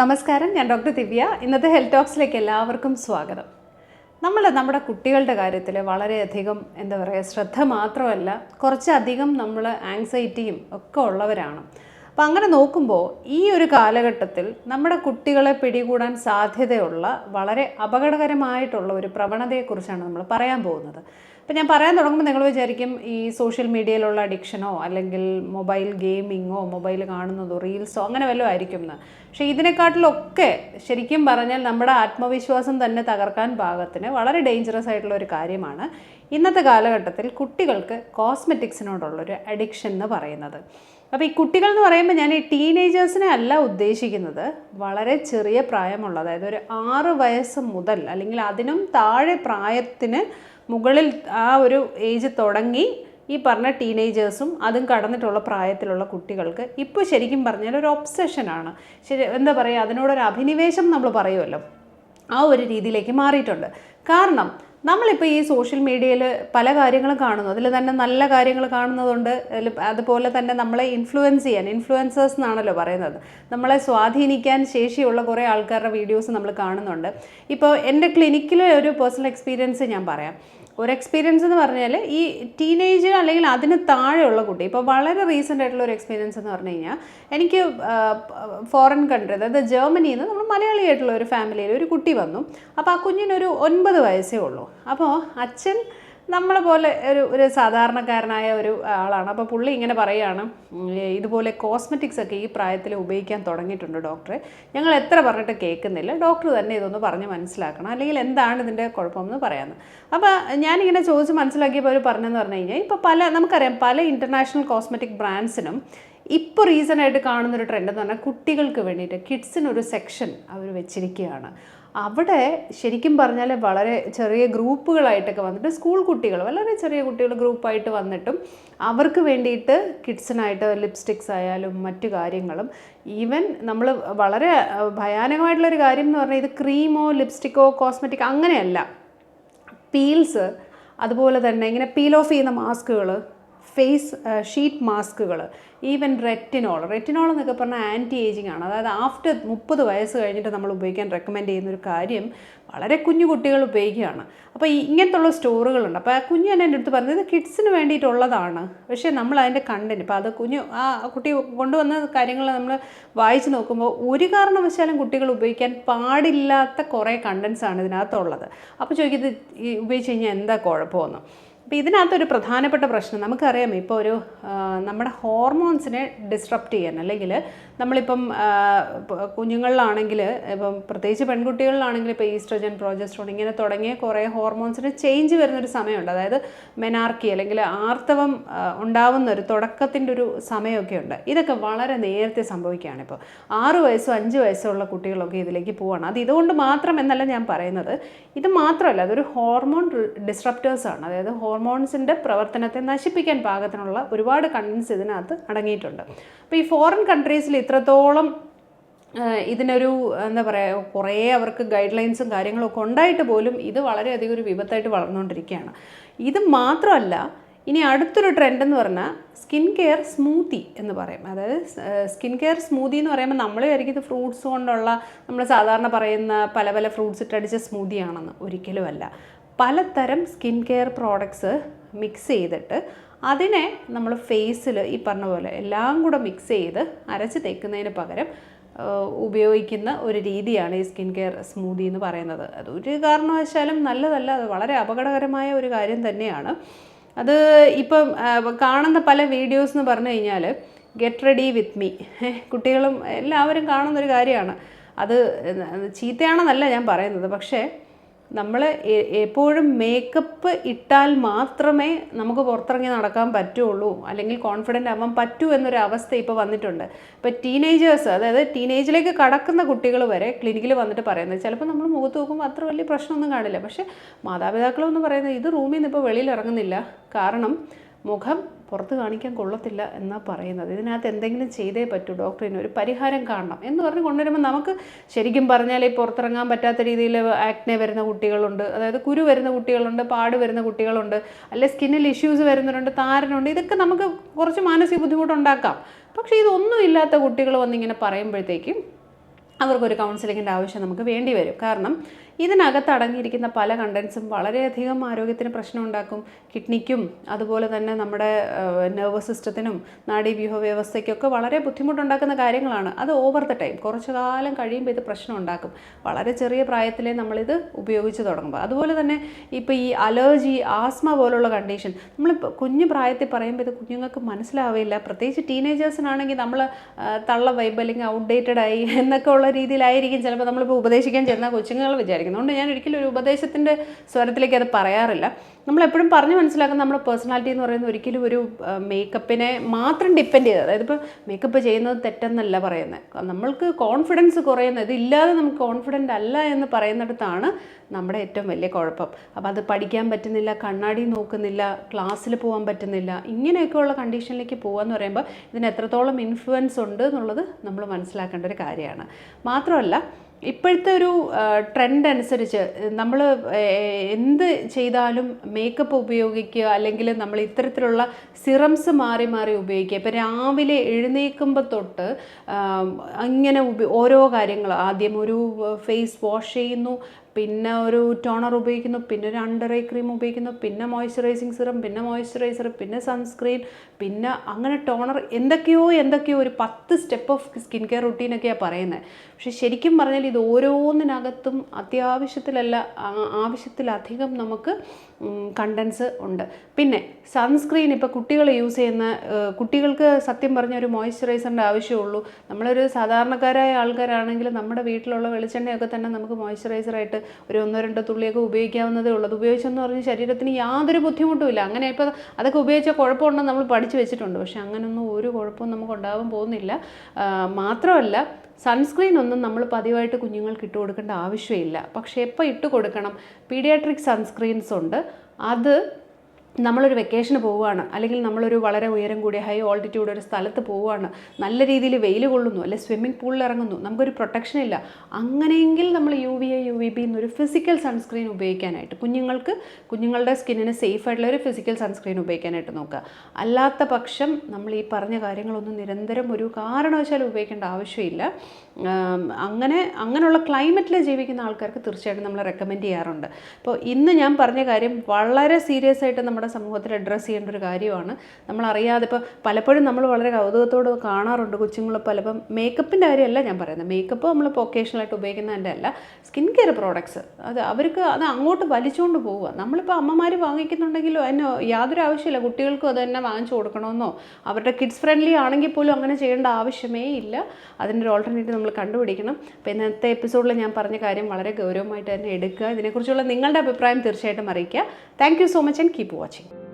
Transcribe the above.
നമസ്കാരം ഞാൻ ഡോക്ടർ ദിവ്യ. ഇന്നത്തെ ഹെൽത്ത് ടോക്സിലേക്ക് എല്ലാവർക്കും സ്വാഗതം. നമ്മൾ നമ്മുടെ കുട്ടികളുടെ കാര്യത്തിൽ വളരെയധികം എന്താ പറയുക ശ്രദ്ധ മാത്രമല്ല കുറച്ചധികം നമ്മൾ ആങ്സൈറ്റിയും ഒക്കെ ഉള്ളവരാണ്. അപ്പം അങ്ങനെ നോക്കുമ്പോൾ ഈ ഒരു കാലഘട്ടത്തിൽ നമ്മുടെ കുട്ടികളെ പിടികൂടാൻ സാധ്യതയുള്ള വളരെ അപകടകരമായിട്ടുള്ള ഒരു പ്രവണതയെക്കുറിച്ചാണ് നമ്മൾ പറയാൻ പോകുന്നത്. അപ്പം ഞാൻ പറയാൻ തുടങ്ങുമ്പോൾ നിങ്ങൾ വിചാരിക്കും ഈ സോഷ്യൽ മീഡിയയിലുള്ള അഡിക്ഷനോ അല്ലെങ്കിൽ മൊബൈൽ ഗെയിമിങ്ങോ മൊബൈൽ കാണുന്നതോ റീൽസോ അങ്ങനെ വല്ലതും ആയിരിക്കും എന്ന് പക്ഷേ ഇതിനെക്കാട്ടിലൊക്കെ ശരിക്കും പറഞ്ഞാൽ നമ്മുടെ ആത്മവിശ്വാസം തന്നെ തകർക്കാൻ പാകത്തിന് വളരെ ഡേഞ്ചറസ് ആയിട്ടുള്ള ഒരു കാര്യമാണ് ഇന്നത്തെ കാലഘട്ടത്തിൽ കുട്ടികൾക്ക് കോസ്മെറ്റിക്സിനോടുള്ളൊരു അഡിക്ഷൻ എന്ന് പറയുന്നത്. അപ്പോൾ ഈ കുട്ടികൾ എന്ന് പറയുമ്പോൾ ഞാൻ ഈ ടീനേജേഴ്സിനെ അല്ല ഉദ്ദേശിക്കുന്നത്. വളരെ ചെറിയ പ്രായമുള്ള അതായത് ഒരു ആറ് വയസ്സ് മുതൽ അല്ലെങ്കിൽ അതിനും താഴെ പ്രായത്തിന് മുകളിൽ ആ ഒരു ഏജ് തുടങ്ങി ഈ പറഞ്ഞ ടീനേജേഴ്സും അതും കടന്നിട്ടുള്ള പ്രായത്തിലുള്ള കുട്ടികൾക്ക് ഇപ്പോൾ ശരിക്കും പറഞ്ഞാൽ ഒരു ഒബ്സെഷനാണ് ശരി എന്താ പറയുക അതിനോടൊരു അഭിനിവേശം നമ്മൾ പറയുമല്ലോ ആ ഒരു രീതിയിലേക്ക് മാറിയിട്ടുണ്ട്. കാരണം നമ്മളിപ്പോൾ ഈ സോഷ്യൽ മീഡിയയിൽ പല കാര്യങ്ങളും കാണുന്നു. അതിൽ തന്നെ നല്ല കാര്യങ്ങൾ കാണുന്നതുകൊണ്ട് അതുപോലെ തന്നെ നമ്മളെ ഇൻഫ്ലുവൻസ് ചെയ്യാൻ ഇൻഫ്ലുവൻസേഴ്സ് എന്നാണല്ലോ പറയുന്നത്. നമ്മളെ സ്വാധീനിക്കാൻ ശേഷിയുള്ള കുറേ ആൾക്കാരുടെ വീഡിയോസ് നമ്മൾ കാണുന്നുണ്ട്. ഇപ്പോൾ എന്റെ ക്ലിനിക്കിലെ ഒരു പേഴ്സണൽ എക്സ്പീരിയൻസ് ഞാൻ പറയാം. ഒരു എക്സ്പീരിയൻസ് എന്ന് പറഞ്ഞാൽ ഈ ടീനേജ് അല്ലെങ്കിൽ അതിന് താഴെയുള്ള കുട്ടി ഇപ്പോൾ വളരെ റീസെന്റ് ആയിട്ടുള്ള ഒരു എക്സ്പീരിയൻസ് എന്ന് പറഞ്ഞു കഴിഞ്ഞാൽ എനിക്ക് ഫോറിൻ കൺട്രി അതായത് ജർമ്മനിയിൽ നിന്ന് നമ്മൾ മലയാളിയായിട്ടുള്ള ഒരു ഫാമിലിയിൽ ഒരു കുട്ടി വന്നു. അപ്പോൾ ആ കുഞ്ഞിനൊരു ഒൻപത് വയസ്സേ ഉള്ളൂ. അപ്പോൾ അച്ഛൻ നമ്മളെ പോലെ ഒരു ഒരു സാധാരണക്കാരനായ ഒരു ആളാണ്. അപ്പോൾ പുള്ളി ഇങ്ങനെ പറയുകയാണ് ഇതുപോലെ കോസ്മെറ്റിക്സ് ഒക്കെ ഈ പ്രായത്തിൽ ഉപയോഗിക്കാൻ തുടങ്ങിയിട്ടുണ്ട് ഡോക്ടറെ. ഞങ്ങൾ എത്ര പറഞ്ഞിട്ട് കേൾക്കുന്നില്ല. ഡോക്ടർ തന്നെ ഇതൊന്ന് പറഞ്ഞ് മനസ്സിലാക്കണം. അല്ലെങ്കിൽ എന്താണ് ഇതിന്റെ കുഴപ്പമെന്ന് പറയാമെന്ന്. അപ്പോൾ ഞാനിങ്ങനെ ചോദിച്ച് മനസ്സിലാക്കിയപ്പോൾ അവർ പറഞ്ഞതെന്ന് പറഞ്ഞു കഴിഞ്ഞാൽ ഇപ്പോൾ പല നമുക്കറിയാം പല ഇന്റർനാഷണൽ കോസ്മെറ്റിക് ബ്രാൻഡ്സിനും ഇപ്പോൾ റീസൺ ആയിട്ട് കാണുന്നൊരു ട്രെൻഡ് എന്ന് പറഞ്ഞാൽ കുട്ടികൾക്ക് വേണ്ടിയിട്ട് കിഡ്സിനൊരു സെക്ഷൻ അവർ വെച്ചിരിക്കുകയാണ്. അവിടെ ശരിക്കും പറഞ്ഞാൽ വളരെ ചെറിയ ഗ്രൂപ്പുകളായിട്ടൊക്കെ വന്നിട്ട് സ്കൂൾ കുട്ടികൾ വളരെ ചെറിയ കുട്ടികൾ ഗ്രൂപ്പായിട്ട് വന്നിട്ടും അവർക്ക് വേണ്ടിയിട്ട് കിഡ്സിനായിട്ട് ലിപ്സ്റ്റിക്സ് ആയാലും മറ്റു കാര്യങ്ങളും ഈവൻ നമ്മൾ വളരെ ഭയാനകമായിട്ടുള്ളൊരു കാര്യം എന്ന് പറഞ്ഞാൽ ഇത് ക്രീമോ ലിപ്സ്റ്റിക്കോ കോസ്മെറ്റിക് അങ്ങനെയല്ല. പീൽസ് അതുപോലെ തന്നെ ഇങ്ങനെ പീൽ ഓഫ് ചെയ്യുന്ന മാസ്കുകൾ ഫേസ് ഷീറ്റ് മാസ്കുകൾ ഈവൻ റെറ്റിനോൾ. റെറ്റിനോൾ എന്നൊക്കെ പറഞ്ഞാൽ ആന്റി ഏജിങ് ആണ്. അതായത് ആഫ്റ്റർ മുപ്പത് വയസ്സ് കഴിഞ്ഞിട്ട് നമ്മൾ ഉപയോഗിക്കാൻ റെക്കമെൻഡ് ചെയ്യുന്ന ഒരു കാര്യം വളരെ കുഞ്ഞു കുട്ടികൾ ഉപയോഗിക്കുകയാണ്. അപ്പോൾ ഈ ഇങ്ങനത്തുള്ള സ്റ്റോറുകളുണ്ട്. അപ്പോൾ ആ കുഞ്ഞു തന്നെ എന്റെ അടുത്ത് പറഞ്ഞത് കിഡ്സിന് വേണ്ടിയിട്ടുള്ളതാണ്. പക്ഷേ നമ്മൾ അതിന്റെ കണ്ടന്റ് ഇപ്പോൾ അത് കുഞ്ഞു ആ കുട്ടി കൊണ്ടുവന്ന കാര്യങ്ങൾ നമ്മൾ വായിച്ച് നോക്കുമ്പോൾ ഒരു കാരണവശാലും കുട്ടികൾ ഉപയോഗിക്കാൻ പാടില്ലാത്ത കുറേ കണ്ടൻസ് ആണ് ഇതിനകത്തുള്ളത്. അപ്പോൾ ചോദിക്കുന്നത് ഈ ഉപയോഗിച്ച് കഴിഞ്ഞാൽ എന്താ കുഴപ്പമെന്ന്? അപ്പോൾ ഇതിനകത്തൊരു പ്രധാനപ്പെട്ട പ്രശ്നം നമുക്കറിയാം ഇപ്പോൾ ഒരു നമ്മുടെ ഹോർമോൺസിനെ ഡിസ്ട്രപ്റ്റ് ചെയ്യാൻ അല്ലെങ്കിൽ നമ്മളിപ്പം കുഞ്ഞുങ്ങളിലാണെങ്കിൽ ഇപ്പം പ്രത്യേകിച്ച് പെൺകുട്ടികളിലാണെങ്കിൽ ഇപ്പോൾ ഈസ്ട്രജൻ പ്രോജസ്ട്രോൺ ഇങ്ങനെ തുടങ്ങിയ കുറേ ഹോർമോൺസിന് ചേഞ്ച് വരുന്നൊരു സമയമുണ്ട്. അതായത് മെനാർക്കി അല്ലെങ്കിൽ ആർത്തവം ഉണ്ടാവുന്ന ഒരു തുടക്കത്തിന്റെ ഒരു സമയമൊക്കെ ഉണ്ട് ഇതൊക്കെ വളരെ നേരത്തെ സംഭവിക്കുകയാണ് ഇപ്പോൾ ആറ് വയസ്സോ അഞ്ച് വയസ്സോ ഉള്ള കുട്ടികളൊക്കെ ഇതിലേക്ക് പോവാണ്. അത് ഇതുകൊണ്ട് മാത്രം എന്നല്ല ഞാൻ പറയുന്നത്. ഇത് മാത്രമല്ല അതൊരു ഹോർമോൺ ഡിസ്ട്രപ്റ്റേഴ്സ് ആണ് അതായത് ഹോർമോൺസിന്റെ പ്രവർത്തനത്തെ നശിപ്പിക്കാൻ പാകത്തിനുള്ള ഒരുപാട് കണ്ടൻസ് ഇതിനകത്ത് അടങ്ങിയിട്ടുണ്ട്. അപ്പോൾ ഈ ഫോറിൻ കൺട്രീസിൽ ഇത്രത്തോളം ആഹ് ഇതിനൊരു എന്താ പറയുക കുറേ അവർക്ക് ഗൈഡ് ലൈൻസും കാര്യങ്ങളൊക്കെ ഉണ്ടായിട്ട് പോലും ഇത് വളരെയധികം ഒരു വിപത്തായിട്ട് വളർന്നുകൊണ്ടിരിക്കുകയാണ്. ഇത് മാത്രമല്ല ഇനി അടുത്തൊരു ട്രെൻഡ് എന്ന് പറഞ്ഞാൽ സ്കിൻ കെയർ സ്മൂത്തി എന്ന് പറയും. അതായത് സ്കിൻ കെയർ സ്മൂത്തി എന്ന് പറയുമ്പോൾ നമ്മൾ വിചാരിക്കും ഇത് ഫ്രൂട്ട്സ് കൊണ്ടുള്ള നമ്മൾ സാധാരണ പറയുന്ന പല പല ഫ്രൂട്ട്സ് ഇട്ടടിച്ച സ്മൂത്തി ആണെന്ന് ഒരിക്കലുമല്ല. പലതരം സ്കിൻ കെയർ പ്രോഡക്ട്സ് മിക്സ് ചെയ്തിട്ട് അതിനെ നമ്മൾ ഫേസിൽ ഈ പറഞ്ഞ പോലെ എല്ലാം കൂടെ മിക്സ് ചെയ്ത് അരച്ച് തേക്കുന്നതിന് പകരം ഉപയോഗിക്കുന്ന ഒരു രീതിയാണ് ഈ സ്കിൻ കെയർ സ്മൂതി എന്ന് പറയുന്നത്. അത് ഒരു കാരണവശാലും നല്ലതല്ല അത് വളരെ അപകടകരമായ ഒരു കാര്യം തന്നെയാണ്. അത് ഇപ്പം കാണുന്ന പല വീഡിയോസ് എന്ന് പറഞ്ഞു കഴിഞ്ഞാൽ ഗെറ്റ് റെഡി വിത്ത് മീ. കുട്ടികളും എല്ലാവരും കാണുന്നൊരു കാര്യമാണ്. അത് ചീത്തയാണെന്നല്ല ഞാൻ പറയുന്നത്. പക്ഷേ നമ്മൾ എപ്പോഴും മേക്കപ്പ് ഇട്ടാൽ മാത്രമേ നമുക്ക് പുറത്തിറങ്ങി നടക്കാൻ പറ്റുള്ളൂ. അല്ലെങ്കിൽ കോൺഫിഡന്റ് ആവാൻ പറ്റൂ എന്നൊരു അവസ്ഥ ഇപ്പോൾ വന്നിട്ടുണ്ട്. ഇപ്പോൾ ടീനേജേഴ്സ് അതായത് ടീനേജിലേക്ക് കടക്കുന്ന കുട്ടികൾ വരെ ക്ലിനിക്കിൽ വന്നിട്ട് പറയുന്നത് ചിലപ്പോൾ നമ്മൾ മുഖത്ത് നോക്കുമ്പോൾ അത്ര വലിയ പ്രശ്നമൊന്നും കാണില്ല. പക്ഷേ മാതാപിതാക്കളൊന്നും പറയുന്നത് ഇത് റൂമിൽ നിന്ന് ഇപ്പോൾ വെളിയിൽ ഇറങ്ങുന്നില്ല. കാരണം മുഖം പുറത്ത് കാണിക്കാൻ കൊള്ളത്തില്ല എന്നാണ് പറയുന്നത്. ഇതിനകത്ത് എന്തെങ്കിലും ചെയ്തേ പറ്റൂ ഡോക്ടറിന് ഒരു പരിഹാരം കാണണം എന്ന് പറഞ്ഞ് കൊണ്ടുവരുമ്പോൾ നമുക്ക് ശരിക്കും പറഞ്ഞാൽ ഈ പുറത്തിറങ്ങാൻ പറ്റാത്ത രീതിയിൽ ആക്നെ വരുന്ന കുട്ടികളുണ്ട് അതായത് കുരു വരുന്ന കുട്ടികളുണ്ട് പാട് വരുന്ന കുട്ടികളുണ്ട് അല്ലെ സ്കിന്നിൽ ഇഷ്യൂസ് വരുന്നവരുണ്ട് താരനുണ്ട് ഇതൊക്കെ നമുക്ക് കുറച്ച് മാനസിക ബുദ്ധിമുട്ടുണ്ടാക്കാം. പക്ഷേ ഇതൊന്നും ഇല്ലാത്ത കുട്ടികൾ വന്നിങ്ങനെ പറയുമ്പോഴത്തേക്കും അവർക്കൊരു കൗൺസിലിങ്ങിന്റെ ആവശ്യം നമുക്ക് വേണ്ടി വരും. കാരണം ഇതിനകത്ത് അടങ്ങിയിരിക്കുന്ന പല കണ്ടൻസും വളരെയധികം ആരോഗ്യത്തിന് പ്രശ്നം ഉണ്ടാക്കും. കിഡ്നിക്കും അതുപോലെ തന്നെ നമ്മുടെ നെർവസ് സിസ്റ്റത്തിനും നാഡീവ്യൂഹ വ്യവസ്ഥയ്ക്കൊക്കെ വളരെ ബുദ്ധിമുട്ടുണ്ടാക്കുന്ന കാര്യങ്ങളാണ്. അത് ഓവർ ദ ടൈം കുറച്ച് കാലം കഴിയുമ്പോൾ ഇത് പ്രശ്നം ഉണ്ടാക്കും. വളരെ ചെറിയ പ്രായത്തിലേ നമ്മളിത് ഉപയോഗിച്ച് തുടങ്ങുമ്പോൾ അതുപോലെ തന്നെ ഇപ്പോൾ ഈ അലർജി ആസ്മ പോലുള്ള കണ്ടീഷൻ നമ്മൾ കുഞ്ഞു പ്രായത്തിൽ പറയുമ്പോൾ ഇത് കുഞ്ഞുങ്ങൾക്ക് മനസ്സിലാവില്ല. പ്രത്യേകിച്ച് ടീനേജേഴ്സിനാണെങ്കിൽ നമ്മൾ തള്ള വൈബ് അല്ലെങ്കിൽ ഔട്ട്ഡേറ്റഡ് ആയി എന്നൊക്കെ ഉള്ള രീതിയിലായിരിക്കും ചിലപ്പോൾ നമ്മളിപ്പോൾ ഉപദേശിക്കാൻ ചെന്ന കൊച്ചുങ്ങൾ വിചാരിക്കും. അതുകൊണ്ട് ഞാൻ ഒരിക്കലും ഒരു ഉപദേശത്തിന്റെ സ്വരത്തിലേക്ക് അത് പറയാറില്ല. നമ്മളെപ്പോഴും പറഞ്ഞ് മനസ്സിലാക്കുന്ന നമ്മുടെ പേഴ്സണാലിറ്റി എന്ന് പറയുന്നത് ഒരിക്കലും ഒരു മേക്കപ്പിനെ മാത്രം ഡിപ്പെൻഡ് ചെയ്ത് അതായത് ഇപ്പോൾ മേക്കപ്പ് ചെയ്യുന്നത് തെറ്റെന്നല്ല പറയുന്നത് നമ്മൾക്ക് കോൺഫിഡൻസ് കുറയുന്നത് ഇതില്ലാതെ നമുക്ക് കോൺഫിഡന്റ് അല്ല എന്ന് പറയുന്നിടത്താണ് നമ്മുടെ ഏറ്റവും വലിയ കുഴപ്പം. അപ്പോൾ അത് പഠിക്കാൻ പറ്റുന്നില്ല കണ്ണാടി നോക്കുന്നില്ല ക്ലാസ്സിൽ പോകാൻ പറ്റുന്നില്ല ഇങ്ങനെയൊക്കെയുള്ള കണ്ടീഷനിലേക്ക് പോകാന്ന് പറയുമ്പോൾ ഇതിന് എത്രത്തോളം ഇൻഫ്ലുവൻസ് ഉണ്ട് എന്നുള്ളത് നമ്മൾ മനസ്സിലാക്കേണ്ട ഒരു കാര്യമാണ്. മാത്രമല്ല ഇപ്പോഴത്തെ ഒരു ട്രെൻഡ് അനുസരിച്ച് നമ്മൾ എന്ത് ചെയ്താലും മേക്കപ്പ് ഉപയോഗിക്കുക അല്ലെങ്കിൽ നമ്മൾ ഇത്തരത്തിലുള്ള സിറംസ് മാറി മാറി ഉപയോഗിക്കുക. ഇപ്പോൾ രാവിലെ എഴുന്നേൽക്കുമ്പോൾ തൊട്ട് അങ്ങനെ ഓരോ കാര്യങ്ങൾ. ആദ്യം ഒരു ഫേസ് വാഷ് ചെയ്യുന്നു പിന്നെ ഒരു ടോണർ ഉപയോഗിക്കുന്നു പിന്നെ ഒരു അണ്ടർ ഐ ക്രീം ഉപയോഗിക്കുന്നു പിന്നെ മോയ്സ്ചറൈസിങ് സിറം പിന്നെ മോയ്സ്ചറൈസർ പിന്നെ സൺസ്ക്രീൻ പിന്നെ അങ്ങനെ ടോണർ എന്തൊക്കെയോ എന്തൊക്കെയോ ഒരു പത്ത് സ്റ്റെപ്പ് ഓഫ് സ്കിൻ കെയർ റുട്ടീനൊക്കെയാണ് പറയുന്നത് പക്ഷെ ശരിക്കും പറഞ്ഞാൽ ഇത് ഓരോന്നിനകത്തും അത്യാവശ്യത്തിലല്ല ആവശ്യത്തിലധികം നമുക്ക് കണ്ടൻസ് ഉണ്ട്. പിന്നെ സൺസ്ക്രീൻ ഇപ്പോൾ കുട്ടികൾ യൂസ് ചെയ്യുന്ന കുട്ടികൾക്ക് സത്യം പറഞ്ഞ ഒരു മോയ്സ്ചറൈസറിന്റെ ആവശ്യമുള്ളൂ. നമ്മളൊരു സാധാരണക്കാരായ ആൾക്കാരാണെങ്കിൽ നമ്മുടെ വീട്ടിലുള്ള വെളിച്ചെണ്ണയൊക്കെ തന്നെ നമുക്ക് മോയ്സ്ചറൈസറായിട്ട് ഒരു ഒന്നോ രണ്ടോ തുള്ളിയൊക്കെ ഉപയോഗിക്കാവുന്നതേ ഉള്ളൂ. അത് ഉപയോഗിച്ചെന്ന് പറഞ്ഞ് ശരീരത്തിന് യാതൊരു ബുദ്ധിമുട്ടുമില്ല. അങ്ങനെ ഇപ്പോൾ അതൊക്കെ ഉപയോഗിച്ച കുഴപ്പമുണ്ടെന്ന് നമ്മൾ പഠിച്ചു വെച്ചിട്ടുണ്ട്. പക്ഷെ അങ്ങനൊന്നും ഒരു കുഴപ്പവും നമുക്ക് ഉണ്ടാവാൻ പോകുന്നില്ല മാത്രമല്ല സൺസ്ക്രീൻ ഒന്നും നമ്മൾ പതിവായിട്ട് കുഞ്ഞുങ്ങൾക്ക് ഇട്ട് കൊടുക്കേണ്ട ആവശ്യമില്ല. പക്ഷേ എപ്പോൾ ഇട്ട് കൊടുക്കണം. പീഡിയാട്രിക് സൺസ്ക്രീൻസ് ഉണ്ട്. അത് നമ്മളൊരു വെക്കേഷന് പോവുകയാണ്. അല്ലെങ്കിൽ നമ്മളൊരു വളരെ ഉയരം കൂടിയ ഹൈ ഓൾട്ടിറ്റ്യൂഡ് ഒരു സ്ഥലത്ത് പോവുകയാണ്. നല്ല രീതിയിൽ വെയിൽ കൊള്ളുന്നു അല്ലെങ്കിൽ സ്വിമ്മിംഗ് പൂളിൽ ഇറങ്ങുന്നു. നമുക്കൊരു പ്രൊട്ടക്ഷൻ ഇല്ല. അങ്ങനെയെങ്കിൽ നമ്മൾ U V A U V B എന്നൊരു ഫിസിക്കൽ സൺസ്ക്രീൻ ഉപയോഗിക്കാനായിട്ട് കുഞ്ഞുങ്ങൾക്ക് കുഞ്ഞുങ്ങളുടെ സ്കിന്നിന് സേഫ് ആയിട്ടുള്ള ഒരു ഫിസിക്കൽ സൺസ്ക്രീൻ ഉപയോഗിക്കാനായിട്ട് നോക്കുക. അല്ലാത്ത പക്ഷം നമ്മൾ ഈ പറഞ്ഞ കാര്യങ്ങളൊന്നും നിരന്തരം ഒരു കാരണവശാലും ഉപയോഗിക്കേണ്ട ആവശ്യമില്ല. അങ്ങനെ അങ്ങനെയുള്ള ക്ലൈമറ്റിൽ ജീവിക്കുന്ന ആൾക്കാർക്ക് തീർച്ചയായിട്ടും നമ്മൾ റെക്കമെൻഡ് ചെയ്യാറുണ്ട്. അപ്പോൾ ഇന്ന് ഞാൻ പറഞ്ഞ കാര്യം വളരെ സീരിയസ് ആയിട്ട് നമ്മുടെ സമൂഹത്തിൽ അഡ്രസ്സ് ചെയ്യേണ്ട ഒരു കാര്യമാണ്. നമ്മൾ അറിയാതെ ഇപ്പോൾ പലപ്പോഴും നമ്മൾ വളരെ കൗതുകത്തോട് കാണാറുണ്ട് കുഞ്ഞുങ്ങൾ പലപ്പം മേക്കപ്പിന്റെ കാര്യമല്ല ഞാൻ പറയുന്നത്. മേക്കപ്പ് നമ്മൾ ഒക്കേഷണലായിട്ട് ഉപയോഗിക്കുന്നതിന്റെ അല്ല സ്കിൻ കെയർ പ്രോഡക്ട്സ് അത് അവർക്ക് അത് അങ്ങോട്ട് വലിച്ചുകൊണ്ട് പോവുക. നമ്മളിപ്പോൾ അമ്മമാർ വാങ്ങിക്കുന്നുണ്ടെങ്കിലും അതിന് യാതൊരു ആവശ്യമില്ല. കുട്ടികൾക്കും അത് തന്നെ വാങ്ങിച്ചു കൊടുക്കണമെന്നോ അവരുടെ കിഡ്സ് ഫ്രണ്ട്ലി ആണെങ്കിൽ പോലും അങ്ങനെ ചെയ്യേണ്ട ആവശ്യമേ ഇല്ല. അതിന്റെ ഒരു ഓൾട്ടർനേറ്റീവ് നമ്മൾ കണ്ടുപിടിക്കണം. അപ്പോൾ ഇന്നത്തെ എപ്പിസോഡിൽ ഞാൻ പറഞ്ഞ കാര്യം വളരെ ഗൗരവമായിട്ട് തന്നെ എടുക്കുക. ഇതിനെക്കുറിച്ചുള്ള നിങ്ങളുടെ അഭിപ്രായം തീർച്ചയായിട്ടും അറിയിക്കുക. Thank so much and keep watching 去。